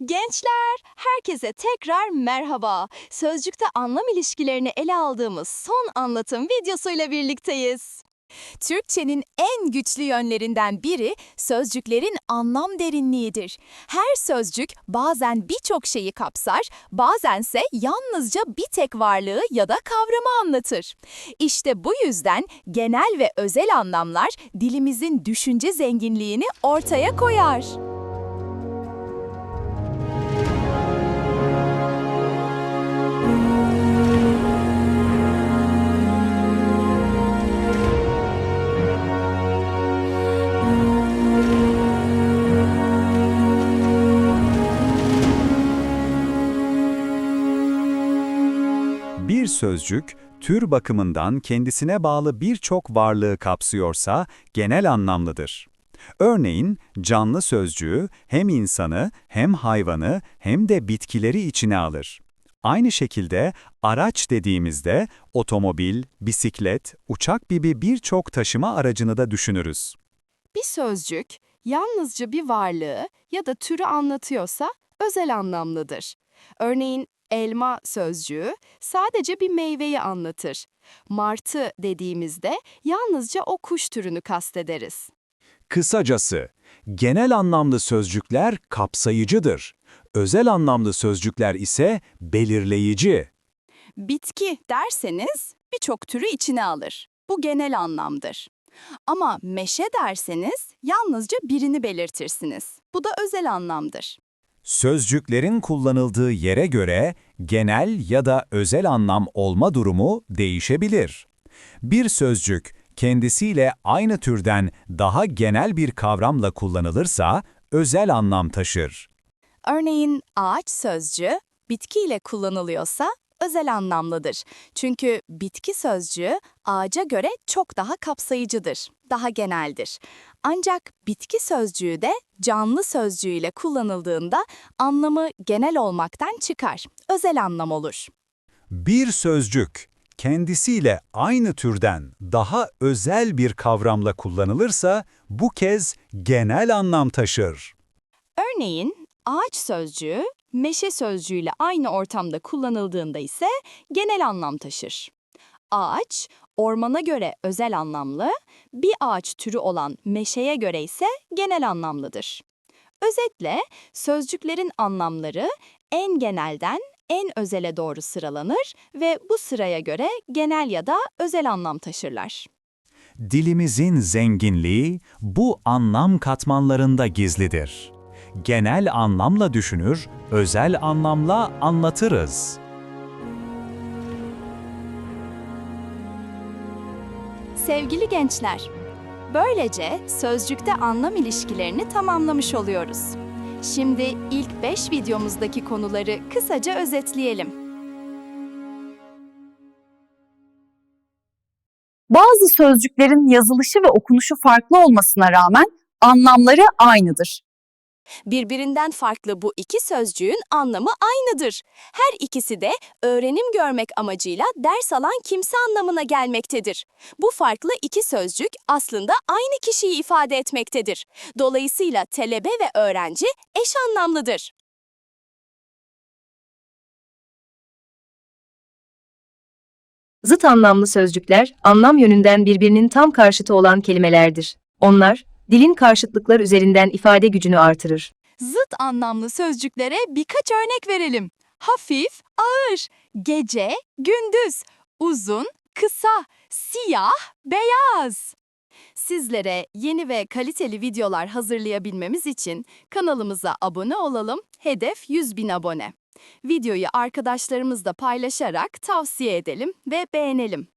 Gençler, herkese tekrar merhaba. Sözcükte anlam ilişkilerini ele aldığımız son anlatım videosuyla birlikteyiz. Türkçenin en güçlü yönlerinden biri sözcüklerin anlam derinliğidir. Her sözcük bazen birçok şeyi kapsar, bazense yalnızca bir tek varlığı ya da kavramı anlatır. İşte bu yüzden genel ve özel anlamlar dilimizin düşünce zenginliğini ortaya koyar. Sözcük, tür bakımından kendisine bağlı birçok varlığı kapsıyorsa genel anlamlıdır. Örneğin, canlı sözcüğü hem insanı, hem hayvanı, hem de bitkileri içine alır. Aynı şekilde araç dediğimizde otomobil, bisiklet, uçak gibi birçok taşıma aracını da düşünürüz. Bir sözcük yalnızca bir varlığı ya da türü anlatıyorsa özel anlamlıdır. Örneğin elma sözcüğü sadece bir meyveyi anlatır. Martı dediğimizde yalnızca o kuş türünü kastederiz. Kısacası, genel anlamlı sözcükler kapsayıcıdır. Özel anlamlı sözcükler ise belirleyici. Bitki derseniz birçok türü içine alır. Bu genel anlamdır. Ama meşe derseniz yalnızca birini belirtirsiniz. Bu da özel anlamdır. Sözcüklerin kullanıldığı yere göre genel ya da özel anlam olma durumu değişebilir. Bir sözcük kendisiyle aynı türden daha genel bir kavramla kullanılırsa özel anlam taşır. Örneğin ağaç sözcüğü bitkiyle kullanılıyorsa özel anlamlıdır. Çünkü bitki sözcüğü ağaca göre çok daha kapsayıcıdır, daha geneldir. Ancak bitki sözcüğü de canlı sözcüğüyle kullanıldığında anlamı genel olmaktan çıkar, özel anlam olur. Bir sözcük kendisiyle aynı türden daha özel bir kavramla kullanılırsa bu kez genel anlam taşır. Örneğin ağaç sözcüğü meşe sözcüğüyle aynı ortamda kullanıldığında ise genel anlam taşır. Ağaç, ormana göre özel anlamlı, bir ağaç türü olan meşeye göre ise genel anlamlıdır. Özetle sözcüklerin anlamları en genelden en özele doğru sıralanır ve bu sıraya göre genel ya da özel anlam taşırlar. Dilimizin zenginliği bu anlam katmanlarında gizlidir. Genel anlamla düşünür, özel anlamla anlatırız. Sevgili gençler, böylece sözcükte anlam ilişkilerini tamamlamış oluyoruz. Şimdi ilk 5 videomuzdaki konuları kısaca özetleyelim. Bazı sözcüklerin yazılışı ve okunuşu farklı olmasına rağmen anlamları aynıdır. Birbirinden farklı bu iki sözcüğün anlamı aynıdır. Her ikisi de öğrenim görmek amacıyla ders alan kimse anlamına gelmektedir. Bu farklı iki sözcük aslında aynı kişiyi ifade etmektedir. Dolayısıyla talebe ve öğrenci eş anlamlıdır. Zıt anlamlı sözcükler, anlam yönünden birbirinin tam karşıtı olan kelimelerdir. Onlar, dilin karşıtlıklar üzerinden ifade gücünü artırır. Zıt anlamlı sözcüklere birkaç örnek verelim. Hafif, ağır, gece, gündüz, uzun, kısa, siyah, beyaz. Sizlere yeni ve kaliteli videolar hazırlayabilmemiz için kanalımıza abone olalım. Hedef 100 bin abone. Videoyu arkadaşlarımızla paylaşarak tavsiye edelim ve beğenelim.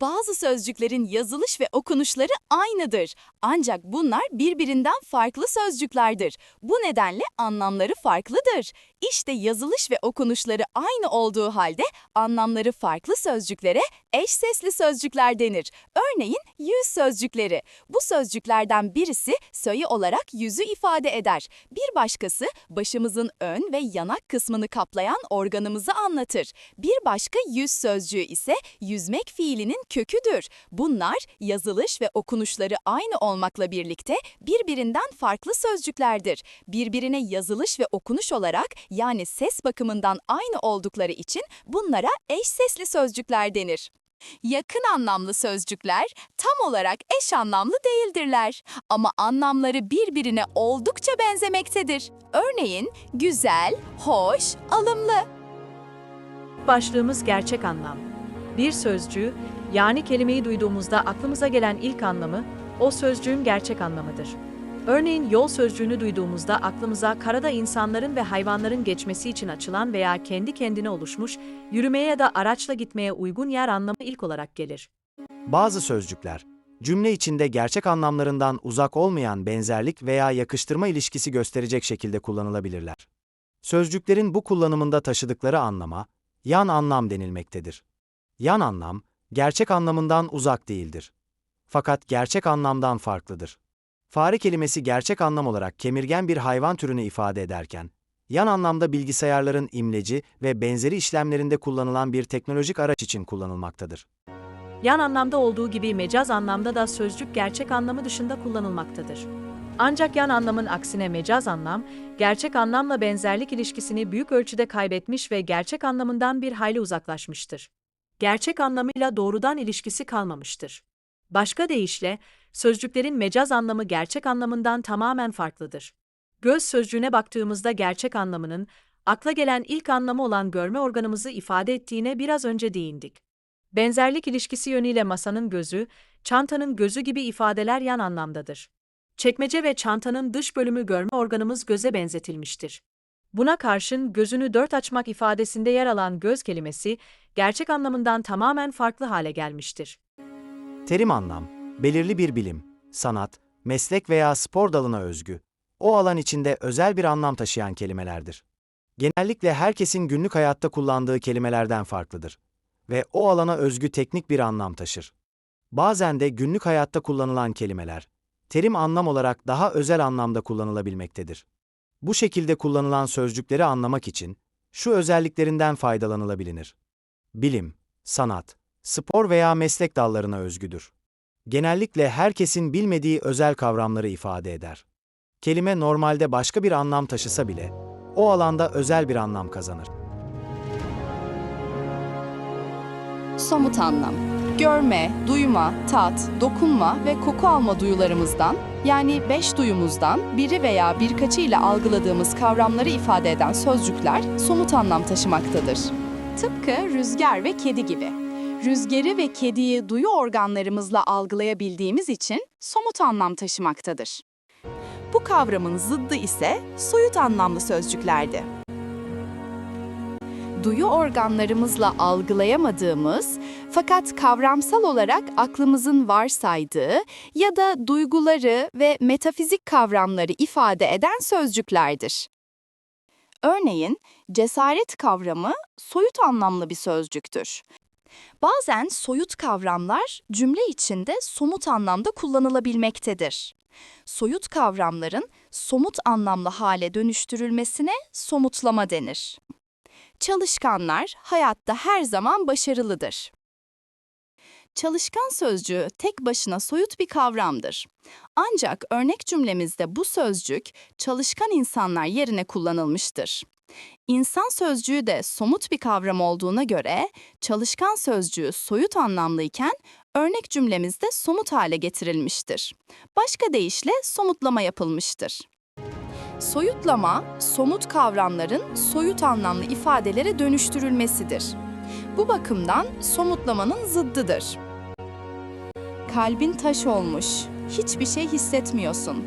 Bazı sözcüklerin yazılış ve okunuşları aynıdır. Ancak bunlar birbirinden farklı sözcüklerdir. Bu nedenle anlamları farklıdır. İşte yazılış ve okunuşları aynı olduğu halde anlamları farklı sözcüklere eş sesli sözcükler denir. Örneğin yüz sözcükleri. Bu sözcüklerden birisi sayı olarak yüzü ifade eder. Bir başkası başımızın ön ve yanak kısmını kaplayan organımızı anlatır. Bir başka yüz sözcüğü ise yüzmek fiilinin köküdür. Bunlar yazılış ve okunuşları aynı olmakla birlikte birbirinden farklı sözcüklerdir. Birbirine yazılış ve okunuş olarak yani ses bakımından aynı oldukları için bunlara eş sesli sözcükler denir. Yakın anlamlı sözcükler tam olarak eş anlamlı değildirler ama anlamları birbirine oldukça benzemektedir. Örneğin güzel, hoş, alımlı. Başlığımız gerçek anlam. Bir sözcüğü, yani kelimeyi duyduğumuzda aklımıza gelen ilk anlamı, o sözcüğün gerçek anlamıdır. Örneğin yol sözcüğünü duyduğumuzda aklımıza karada insanların ve hayvanların geçmesi için açılan veya kendi kendine oluşmuş, yürümeye ya da araçla gitmeye uygun yer anlamı ilk olarak gelir. Bazı sözcükler, cümle içinde gerçek anlamlarından uzak olmayan benzerlik veya yakıştırma ilişkisi gösterecek şekilde kullanılabilirler. Sözcüklerin bu kullanımında taşıdıkları anlama, yan anlam denilmektedir. Yan anlam, gerçek anlamından uzak değildir. Fakat gerçek anlamdan farklıdır. Fare kelimesi gerçek anlam olarak kemirgen bir hayvan türünü ifade ederken, yan anlamda bilgisayarların imleci ve benzeri işlemlerinde kullanılan bir teknolojik araç için kullanılmaktadır. Yan anlamda olduğu gibi mecaz anlamda da sözcük gerçek anlamı dışında kullanılmaktadır. Ancak yan anlamın aksine mecaz anlam, gerçek anlamla benzerlik ilişkisini büyük ölçüde kaybetmiş ve gerçek anlamından bir hayli uzaklaşmıştır. Gerçek anlamıyla doğrudan ilişkisi kalmamıştır. Başka deyişle, sözcüklerin mecaz anlamı gerçek anlamından tamamen farklıdır. Göz sözcüğüne baktığımızda gerçek anlamının, akla gelen ilk anlamı olan görme organımızı ifade ettiğine biraz önce değindik. Benzerlik ilişkisi yönüyle masanın gözü, çantanın gözü gibi ifadeler yan anlamdadır. Çekmece ve çantanın dış bölümü görme organımız göze benzetilmiştir. Buna karşın gözünü dört açmak ifadesinde yer alan göz kelimesi, gerçek anlamından tamamen farklı hale gelmiştir. Terim anlam, belirli bir bilim, sanat, meslek veya spor dalına özgü, o alan içinde özel bir anlam taşıyan kelimelerdir. Genellikle herkesin günlük hayatta kullandığı kelimelerden farklıdır ve o alana özgü teknik bir anlam taşır. Bazen de günlük hayatta kullanılan kelimeler, terim anlam olarak daha özel anlamda kullanılabilmektedir. Bu şekilde kullanılan sözcükleri anlamak için şu özelliklerinden faydalanılabilir. Bilim, sanat, spor veya meslek dallarına özgüdür. Genellikle herkesin bilmediği özel kavramları ifade eder. Kelime normalde başka bir anlam taşısa bile o alanda özel bir anlam kazanır. Somut anlam. Görme, duyma, tat, dokunma ve koku alma duyularımızdan, yani beş duyumuzdan biri veya birkaçı ile algıladığımız kavramları ifade eden sözcükler somut anlam taşımaktadır. Tıpkı rüzgar ve kedi gibi. Rüzgarı ve kediyi duyu organlarımızla algılayabildiğimiz için somut anlam taşımaktadır. Bu kavramın zıddı ise soyut anlamlı sözcüklerdi duyu organlarımızla algılayamadığımız fakat kavramsal olarak aklımızın varsaydığı ya da duyguları ve metafizik kavramları ifade eden sözcüklerdir. Örneğin cesaret kavramı soyut anlamlı bir sözcüktür. Bazen soyut kavramlar cümle içinde somut anlamda kullanılabilmektedir. Soyut kavramların somut anlamlı hale dönüştürülmesine somutlama denir. Çalışkanlar hayatta her zaman başarılıdır. Çalışkan sözcüğü tek başına soyut bir kavramdır. Ancak örnek cümlemizde bu sözcük çalışkan insanlar yerine kullanılmıştır. İnsan sözcüğü de somut bir kavram olduğuna göre çalışkan sözcüğü soyut anlamlıyken örnek cümlemizde somut hale getirilmiştir. Başka deyişle somutlama yapılmıştır. Soyutlama, somut kavramların soyut anlamlı ifadelere dönüştürülmesidir. Bu bakımdan somutlamanın zıddıdır. Kalbin taş olmuş, hiçbir şey hissetmiyorsun.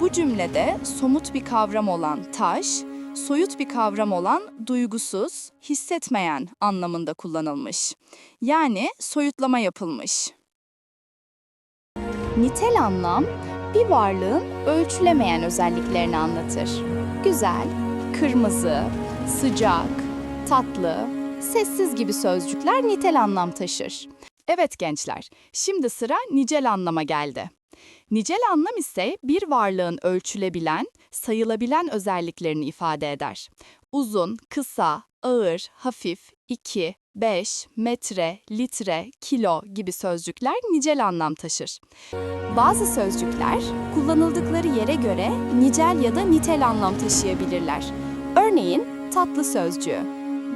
Bu cümlede somut bir kavram olan taş, soyut bir kavram olan duygusuz, hissetmeyen anlamında kullanılmış. Yani soyutlama yapılmış. Nitel anlam, bir varlığın ölçülemeyen özelliklerini anlatır. Güzel, kırmızı, sıcak, tatlı, sessiz gibi sözcükler nitel anlam taşır. Evet gençler, şimdi sıra nicel anlama geldi. Nicel anlam ise bir varlığın ölçülebilen, sayılabilen özelliklerini ifade eder. Uzun, kısa, ağır, hafif, iki, 5, metre, litre, kilo gibi sözcükler nicel anlam taşır. Bazı sözcükler kullanıldıkları yere göre nicel ya da nitel anlam taşıyabilirler. Örneğin tatlı sözcüğü.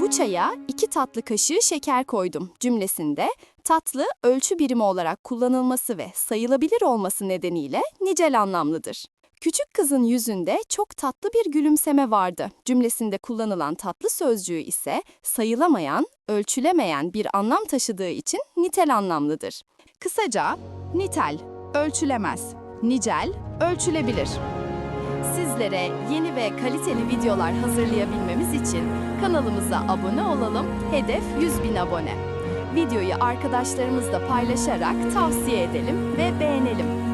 Bu çaya iki tatlı kaşığı şeker koydum cümlesinde tatlı ölçü birimi olarak kullanılması ve sayılabilir olması nedeniyle nicel anlamlıdır. Küçük kızın yüzünde çok tatlı bir gülümseme vardı. Cümlesinde kullanılan tatlı sözcüğü ise sayılamayan, ölçülemeyen bir anlam taşıdığı için nitel anlamlıdır. Kısaca nitel, ölçülemez, nicel, ölçülebilir. Sizlere yeni ve kaliteli videolar hazırlayabilmemiz için kanalımıza abone olalım. Hedef 100 bin abone. Videoyu arkadaşlarımızla paylaşarak tavsiye edelim ve beğenelim.